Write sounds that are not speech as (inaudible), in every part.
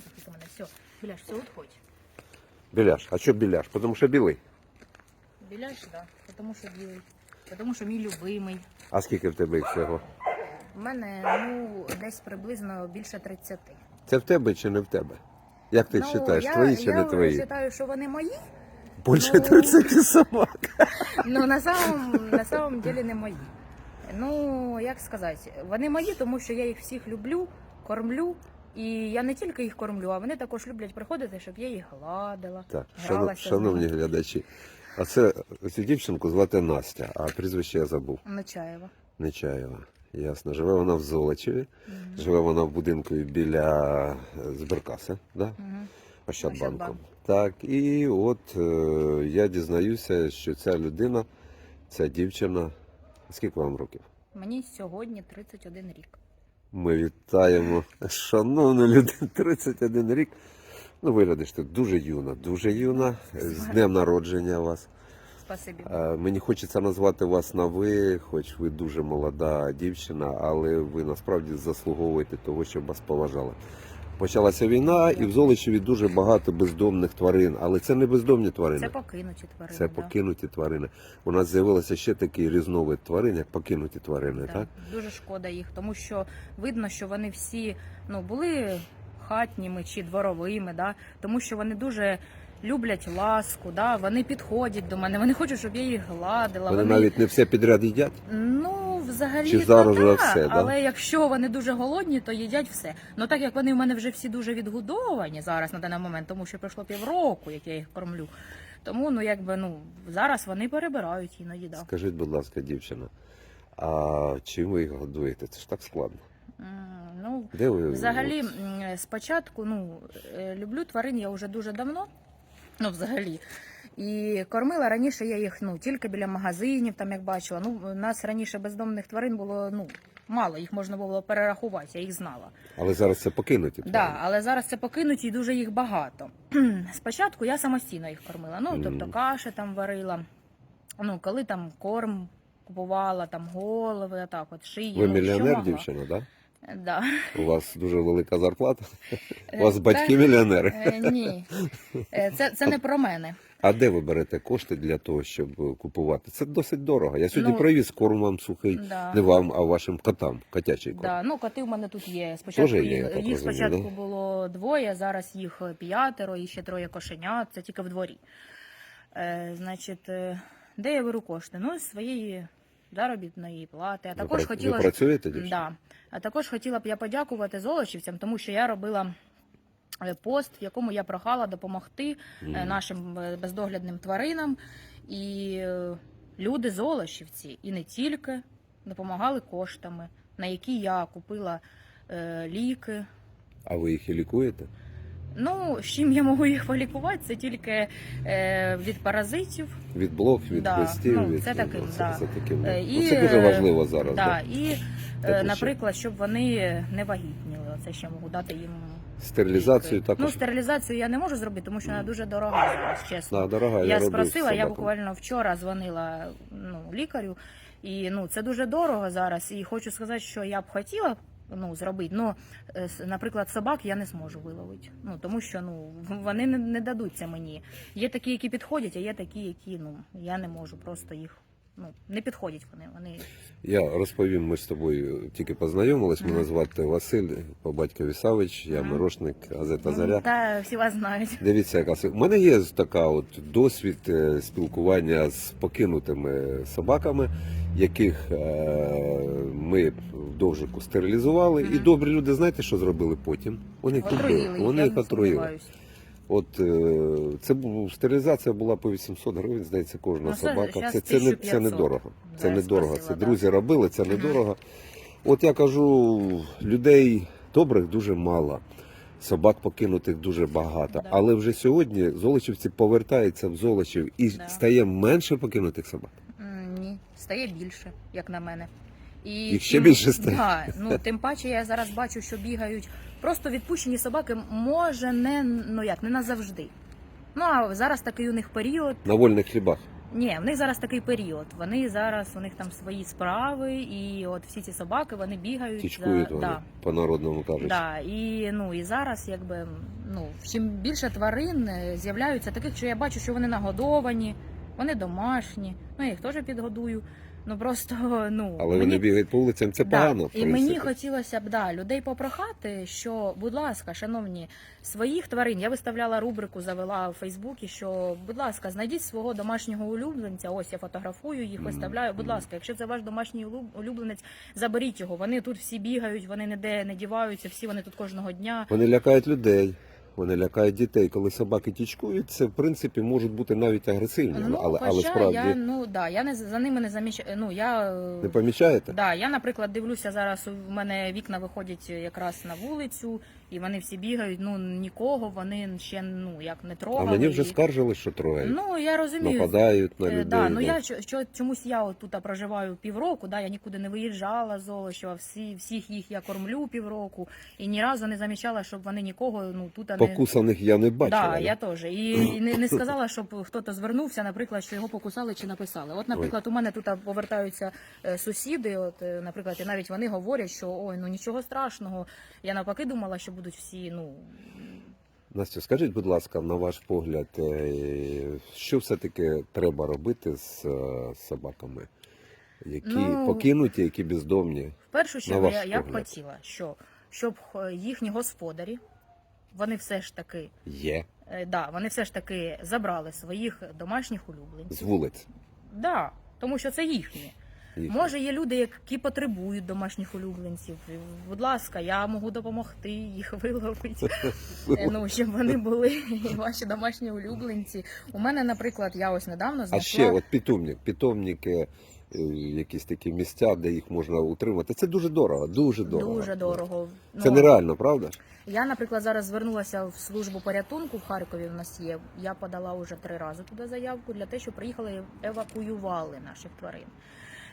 тільки мене все. Біляш, все, отходь. Біляш. А що біляш? Тому що білий. Біляш, так, да, тому що білий. Тому що мій любимий. А скільки в тебе їх всього? У мене ну десь приблизно більше 30. Це в тебе чи не в тебе? Як ти вважаєш, Ну, я, твої чи я не твої? Я вважаю, що вони мої. Більше ну, 30 собак. Ну на самом, на самом деле не мої. Ну, як сказати, вони мої, тому що я їх всіх люблю, кормлю. І я не тільки їх кормлю, а вони також люблять приходити, щоб я їх гладила. Так, гралася шановні глядачі. А це цю дівчинку звати Настя, а прізвище я забув. Нечаєва. Нечаєва. Ясно. Живе вона в Золочеві. Мгм. Живе вона в будинку біля е, Зберкаса, да? Мгм. Ощадбанком. Ощадбанк. Так, і от е, я дізнаюся, що ця людина, ця дівчина. Скільки вам років? Мені сьогодні 31 рік. Ми вітаємо шановну людину, 31 рік. Ну, виглядиш ти дуже юна, дуже юна. З днем народження вас. Спасибі. Е, Мені хочеться назвати вас на ви, хоч ви дуже молода дівчина, але ви насправді заслуговуєте того, щоб вас поважали. Почалася війна, і в Золочеві дуже багато бездомних тварин, але це не бездомні тварини. Це покинуті тварини. Це да. покинуті тварини. У нас з'явилося ще такий різновид тварин, як покинуті тварини, Да. так? Дуже шкода їх, тому що видно, що вони всі ну, були хатніми чи дворовими, да? тому що вони дуже люблять ласку, да? вони підходять до мене, вони хочуть, щоб я їх гладила. Вони навіть не все підряд їдять. Ну, взагалі, Чи зараз вже все, да? але якщо вони дуже голодні, то їдять все. Ну так як вони в мене вже всі дуже відгодовані зараз на даний момент, тому що пройшло півроку, як я їх кормлю. Тому ну якби ну зараз вони перебирають іноді. Да. Скажіть, будь ласка, дівчина, а чим ви їх годуєте? Це ж так складно. Ну, Де ви Взагалі, спочатку, ну, е, люблю тварин я вже дуже давно. Ну, взагалі. І кормила раніше я їх ну, тільки біля магазинів, там як бачила. Ну, у нас раніше бездомних тварин було ну, мало, їх можна було перерахувати, я їх знала. але зараз це покинуті Да, але зараз це покинуті і дуже їх багато. (clears throat) Спочатку я самостійно їх кормила. Ну, тобто каші там варила. Ну, коли там корм купувала, там голови, отак, от шиї. Ви ну, мільйонер, дівчина, так? Да. У вас дуже велика зарплата. У вас Е, батьки мільйонери. Е, Ні, Е, це, це не про мене. А де ви берете кошти для того, щоб е, купувати? Це досить дорого. Я сьогодні Ну, привіз корм вам сухий. Да. Не вам, а вашим котам. Котячий корм. Да, ну коти в мене тут є. Спочатку Тоже є, їх, я їх спочатку да? було двоє, зараз їх п'ятеро і ще троє кошенят. Це тільки в дворі. Е, значить, е, де я беру кошти? Ну, з своєї заробітної плати. А також пра- хотіла ви працюєте, да, а також хотіла б я подякувати золочівцям, тому що я робила. Е, Пост, в якому я прохала допомогти е, нашим е, бездоглядним тваринам, і люди золочівці, і не тільки допомагали коштами, на які я купила ліки. А ви їх і лікуєте? Ну, з чим я можу їх полікувати, це тільки е, від паразитів. Від блох, від Да, листів, ну, від це таким, це, да. це таким. Е, ну, це дуже важливо зараз. Да, Да. І, ще? наприклад, щоб вони не вагітніли. Це ще можу дати їм. Стерилізацію також. Ну, стерилізацію я не можу зробити, тому що вона дуже дорога зараз, чесно. Да, дорога, я, я роблю спросила, з я собаками. буквально вчора дзвонила ну, лікарю, і ну це дуже дорого зараз. І хочу сказати, що я б хотіла ну, зробити. Ну, е, наприклад, собак я не зможу виловити. Ну тому що ну вони не, не дадуть це мені. Є такі, які підходять, а є такі, які ну я не можу просто їх. Ну не підходять вони. Вони Я розповім, ми з тобою тільки познайомились. Мене звати Василь, по батькові Савич, я мирошник газета Заря. та всі вас знають. Дивіться, яка у мене є така от досвід е, спілкування з покинутими собаками, яких е, ми в довжику стерилізували. І добрі люди, знаєте, що зробили потім? Вони їх Отруїли Вони їх отруїли. От е, це був стерилізація була по 800 гривень, здається, кожна Ну, собака. Це, це не це 1500. недорого. Це Да, недорого. спросила, Це да. друзі робили, це недорого. От я кажу, людей добрих дуже мало. Собак покинутих дуже багато. Да. Але вже сьогодні золочівці повертаються в Золочів і Да. стає менше покинутих собак. Ні, стає більше, як на мене. І Їх ще тим- більше стає? Да, ну тим паче я зараз бачу, що бігають просто відпущені собаки, може не ну як не назавжди. Ну а зараз такий у них період. На вольних хлібах. Ні, в них зараз такий період. Вони зараз у них там свої справи, і от всі ці собаки вони бігають. Тічкують за- вони, да, по народному кажучи. да. І ну і зараз, якби ну чим більше тварин е, з'являються таких, що я бачу, що вони нагодовані, вони домашні. Ну я їх теж підгодую. Ну просто ну Але мені... вони бігають по вулицям, це Да, погано. І мені хотілося б да, людей попрохати, що, будь ласка, шановні, своїх тварин. Я виставляла рубрику, завела у Фейсбуці, що, будь ласка, знайдіть свого домашнього улюбленця. Ось я фотографую їх, виставляю. Будь ласка, якщо це ваш домашній улюбленець, заберіть його. Вони тут всі бігають, вони ніде не діваються, всі вони тут кожного дня. Вони лякають людей, вони лякають дітей. Коли собаки тічкують, це в принципі можуть бути навіть агресивні. Ну, але, але справді я ну да, я не за ними не замічаю. Ну я е, не помічаєте? Да, я, наприклад, дивлюся зараз. У мене вікна виходять якраз на вулицю, і вони всі бігають. Ну нікого вони ще ну як не А трогали. мені вже скаржили, що троє. Ну я розумію. Нападають на Е, людей. Да, ну да. я чо- що чомусь я от тут проживаю півроку, да, я нікуди не виїжджала з Золочева, всі всіх їх я кормлю півроку і ні разу не замічала, щоб вони нікого ну тут не Покусаних я не бачила. Да, я теж. І, і (coughs) не, не сказала, щоб хтось звернувся, наприклад, що його покусали чи написали. От, наприклад, у мене тут повертаються е, сусіди. От, е, наприклад, і навіть вони говорять, що ой, ну нічого страшного. Я навпаки думала, що будуть всі, ну Настя, скажіть, будь ласка, на ваш погляд, е, що все-таки треба робити з е, собаками, які Ну, покинуті, які бездомні? в першу чергу я, я б хотіла, що щоб їхні господарі, вони все ж таки, Є е, да, вони все ж таки забрали своїх домашніх з вулиць. Да, тому що це їхні. Може, є люди, які потребують домашніх улюбленців. Будь ласка, я можу допомогти їх (laughs) виловити. Е, Ну, щоб вони були ваші домашні улюбленці. У мене, наприклад, я ось недавно А ще от питомник, питомники, е, якісь такі місця, де їх можна утримати. Це дуже дорого, дуже дорого. Дуже дорого. Це Ну, нереально, правда? Я, наприклад, зараз звернулася в службу порятунку в Харкові. У нас є. Я подала вже три рази туди заявку для того, щоб приїхали і евакуювали наших тварин.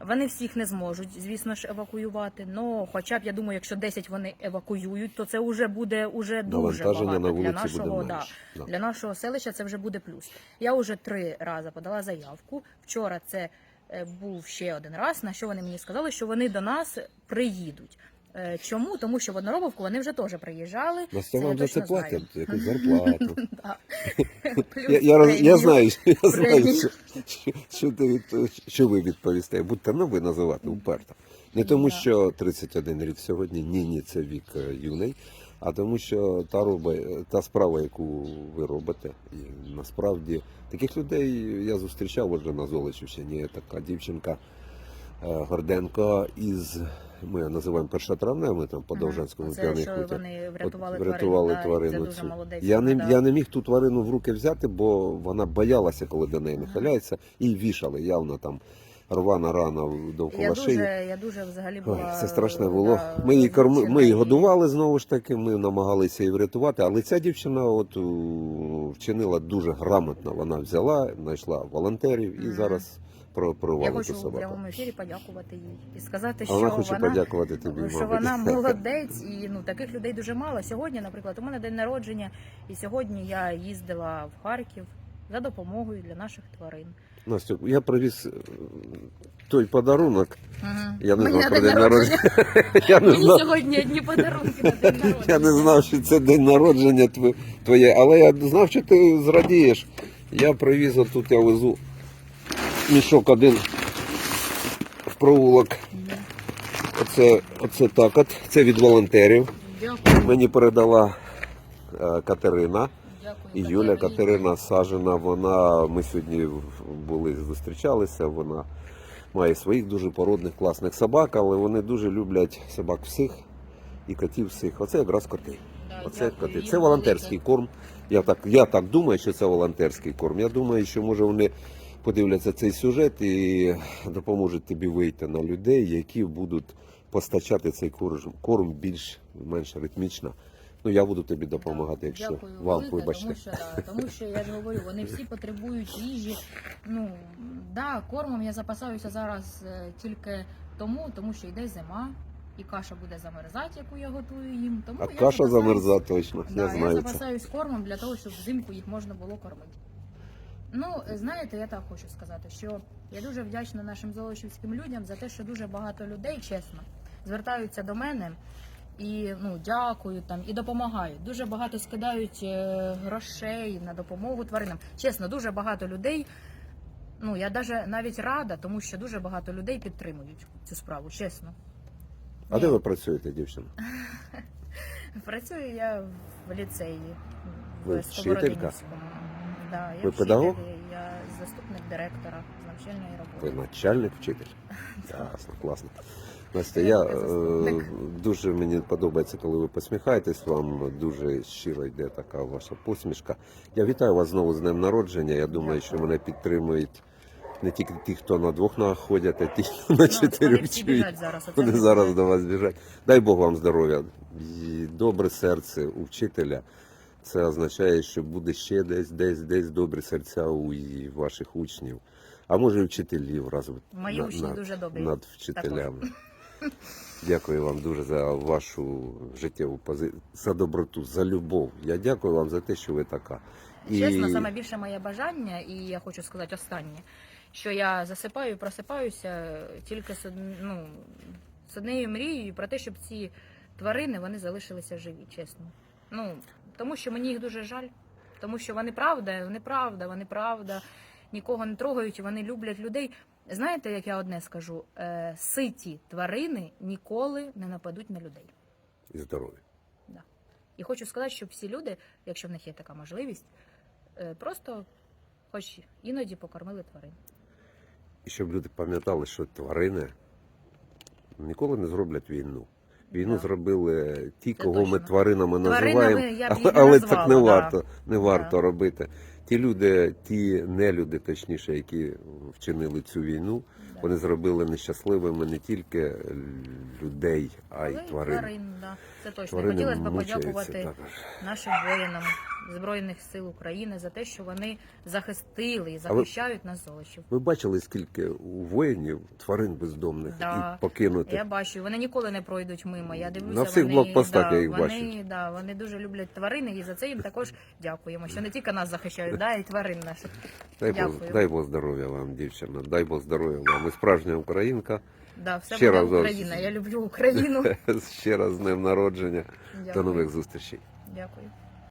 Вони всіх не зможуть, звісно ж, евакуювати. Ну, хоча б я думаю, якщо 10 вони евакуюють, то це вже буде уже дуже багато на для нашого буде да. Да. для нашого селища. Це вже буде плюс. Я вже три рази подала заявку. Вчора це е, був ще один раз. На що вони мені сказали, що вони до нас приїдуть. Е, Чому? Тому що в одноробовку вони вже теж приїжджали. Настя Це вам за це платять якусь (laughs) зарплату. (laughs) Я, знаю, що- ви відповісте. Будьте ну ви називати уперто. Не тому, що 31 рік сьогодні, ні, ні, це вік е, юний, а тому, що та роба, та справа, яку ви робите, і насправді таких людей я зустрічав вже на Золочівщині. Така дівчинка Горденко із. Ми називаємо першотравневими там по. Довжанському Оце, п'яний що хутір. вони врятували, От врятували тварину. тварину. Це цю. дуже молодець. Я не, я не міг ту тварину в руки взяти, бо вона боялася, коли до неї нахиляється, і вішали явно там рвана рана довкола Я шиї. дуже, я дуже взагалі Ой, це страшне було. да, Ми її корми, ми її годували знову ж таки. Ми намагалися її врятувати. Але ця дівчина от вчинила дуже грамотно. Вона взяла, знайшла волонтерів і Мгм. зараз про Я провалити хочу в собаку. прямому ефірі подякувати їй і сказати, що вона хоче вона, подякувати тобі. що мабуть. вона (laughs) молодець, і ну таких людей дуже мало. Сьогодні, наприклад, у мене день народження, і сьогодні я їздила в Харків за допомогою для наших тварин. Настю, я привіз е, той подарунок. Угу. Я не знав про день народження. (laughs) Я не Мені знав. сьогодні одні подарунки на день народження. (laughs) Я не знав, що це день народження тв- твоє, але я знав, що ти зрадієш. Я привіз тут, я везу мішок один в провулок. Оце, оце так от. Це від волонтерів. Дякую, Мені передала е, Катерина. І Юля Катерина Сажина, вона ми сьогодні були зустрічалися. Вона має своїх дуже породних класних собак, але вони дуже люблять собак всіх і котів всіх. Оце якраз коти. Оце коти. Це волонтерський корм. Я так, я так думаю, що це волонтерський корм. Я думаю, що може вони подивляться цей сюжет і допоможуть тобі вийти на людей, які будуть постачати цей корм, корм більш-менш ритмічно. Ну я буду тобі допомагати, якщо Дякую вам велике, вибачте. Тому що, да, тому що я ж говорю, вони всі потребують їжі. Ну да, кормом я запасаюся зараз е, тільки тому, тому що йде зима, і каша буде замерзати, яку я готую їм. Тому А я каша запасаюсь- точно. Да, я знаю це. запасаюсь кормом для того, щоб взимку їх можна було кормити. Ну, знаєте, я так хочу сказати, що я дуже вдячна нашим золочівським людям за те, що дуже багато людей, чесно, звертаються до мене і ну, дякують там і допомагають. Дуже багато скидають е, грошей на допомогу тваринам. Чесно, дуже багато людей. Ну, я даже навіть рада, тому що дуже багато людей підтримують цю справу, чесно. А де ви працюєте, дівчина? (laughs) Працюю я в ліцеї Ви в вчителька? Да, я Ви вчитель, педагог? Я заступник директора з навчальної Ви роботи. начальник вчитель? (laughs) Ясно, класно. Настя, я е, заступник. дуже мені подобається, коли ви посміхаєтесь. Вам дуже щиро йде така ваша посмішка. Я вітаю вас знову з днем народження. Я думаю, що мене підтримують не тільки ті, хто на двох ногах ходять, а ті, хто на Ну, чотирьох вони всі чують. біжать зараз. оце Вони не зараз до вас біжать. Дай Бог вам здоров'я. І добре серце у вчителя. Це означає, що буде ще десь, десь, десь добрі серця у ваших учнів. А може, і вчителів разом Мої учні дуже добрі. над вчителями. (laughs) Дякую вам дуже за вашу життєву позицію, за доброту, за любов. Я дякую вам за те, що ви така. Чесно, саме більше моє бажання, і я хочу сказати останнє, що я засипаю і просипаюся тільки з, од- ну, з однією мрією про те, щоб ці тварини вони залишилися живі, чесно. Ну, тому що мені їх дуже жаль, тому що вони правда, вони правда, вони правда, нікого не трогають, вони люблять людей. Знаєте, як я одне скажу? Е, ситі тварини ніколи не нападуть на людей. І здоров'я. І хочу сказати, щоб всі люди, якщо в них є така можливість, е, просто хоч іноді покормили тварин. І щоб люди пам'ятали, що тварини ніколи не зроблять війну. Війну зробили ті, Це кого ми точно. тваринами Тваринами називаємо, я б їх але, не але назвала, так не да. варто, не варто робити. Ті люди, ті нелюди, точніше, які вчинили цю війну, Да. вони зробили нещасливими не тільки людей, а й й тварин. да. Це точно. Тварини Хотілося б подякувати також. нашим воїнам Збройних сил України за те, що вони захистили і захищають нас золочів. Ви бачили, скільки у воїнів тварин бездомних Да. і покинутих? Я бачу, вони ніколи не пройдуть мимо. Я дивлюся, На всіх вони, блокпостах да, я їх вони. Да, вони дуже люблять тварини, і за це їм також дякуємо. Що не тільки нас захищають, да, і тварин наших. Дай Бог, дай Бог здоров'я вам, дівчина. Дай Бог здоров'я вам. Ви справжня українка. Да, все Ще буде раз Україна. Я люблю Україну. (laughs) Ще раз з днем народження. До Дякую. нових зустрічей. Дякую.